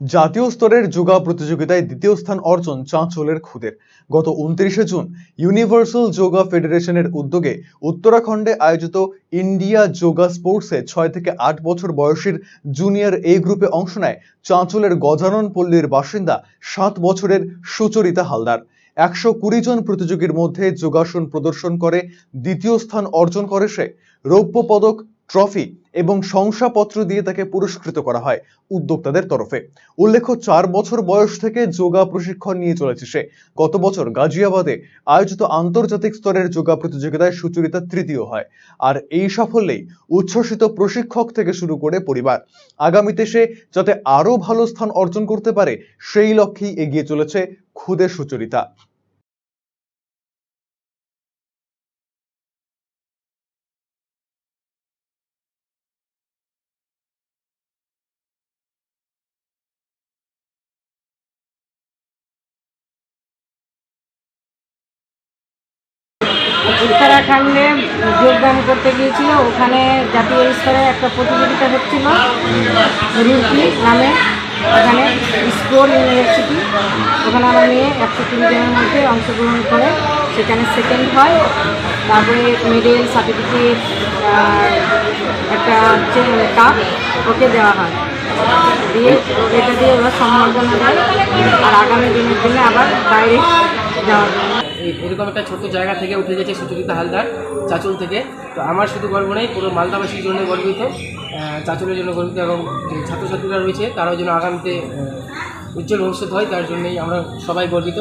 জাতীয় স্তরের যোগা প্রতিযোগিতায় দ্বিতীয় স্থান অর্জন চাঁচলের খুদের। গত উনত্রিশে জুন ইউনিভার্সাল যোগা ফেডারেশনের উদ্যোগে উত্তরাখণ্ডে আয়োজিত ইন্ডিয়া যোগা স্পোর্টসে ছয় থেকে আট বছর বয়সীর জুনিয়র এ গ্রুপে অংশ নেয় চাঁচলের গজানন পল্লীর বাসিন্দা সাত বছরের সুচরিতা হালদার। একশো কুড়ি জন প্রতিযোগীর মধ্যে যোগাসন প্রদর্শন করে দ্বিতীয় স্থান অর্জন করে সে। রৌপ্য পদক, ট্রফি এবং শংসাপত্র দিয়ে তাকে পুরস্কৃত করা হয় উদ্যোক্তাদের তরফে। উল্লেখ্য, চার বছর বয়স থেকে যোগা প্রশিক্ষণ নিয়ে চলেছে সে। গত বছর গাজিয়াবাদে আয়োজিত আন্তর্জাতিক স্তরের যোগা প্রতিযোগিতায় সুচরিতা তৃতীয় হয়। আর এই সাফল্যেই উচ্ছ্বসিত প্রশিক্ষক থেকে শুরু করে পরিবার। আগামীতে সে যাতে আরও ভালো স্থান অর্জন করতে পারে, সেই লক্ষ্যেই এগিয়ে চলেছে খুদে সুচরিতা। উত্তরাখণ্ডে যোগদান করতে গিয়েছিল। ওখানে জাতীয় স্তরে একটা প্রতিযোগিতা হচ্ছিল রুরকি নামে। ওখানে স্কোর ইউনিভার্সিটি। ওখানে আমার মেয়ে একশো কুড়ি জনের মধ্যে অংশগ্রহণ করে। সেখানে সেকেন্ড হয়। তারপরে মেডেল সার্টিফিকেট একটা হচ্ছে কাপ ওকে দেওয়া হয়। দিয়ে এটা দিয়ে ওরা সম্বর্ধনা দেয়। আর আগামী দিনের জন্য আবার বাইরে যাওয়া এরকম একটা ছোট্ট জায়গা থেকে উঠে গেছে সুচরিতা হালদার চাচল থেকে। তো আমার শুধু গর্ব নেই, পুরো মালদাবাসীর জন্য গর্বিত চাচলের জন্য গর্বিত এবং যে ছাত্রছাত্রীরা রয়েছে, তারাও যেন আগামীতে উজ্জ্বল ভবিষ্যৎ হয়, তার জন্যই আমরা সবাই গর্বিত।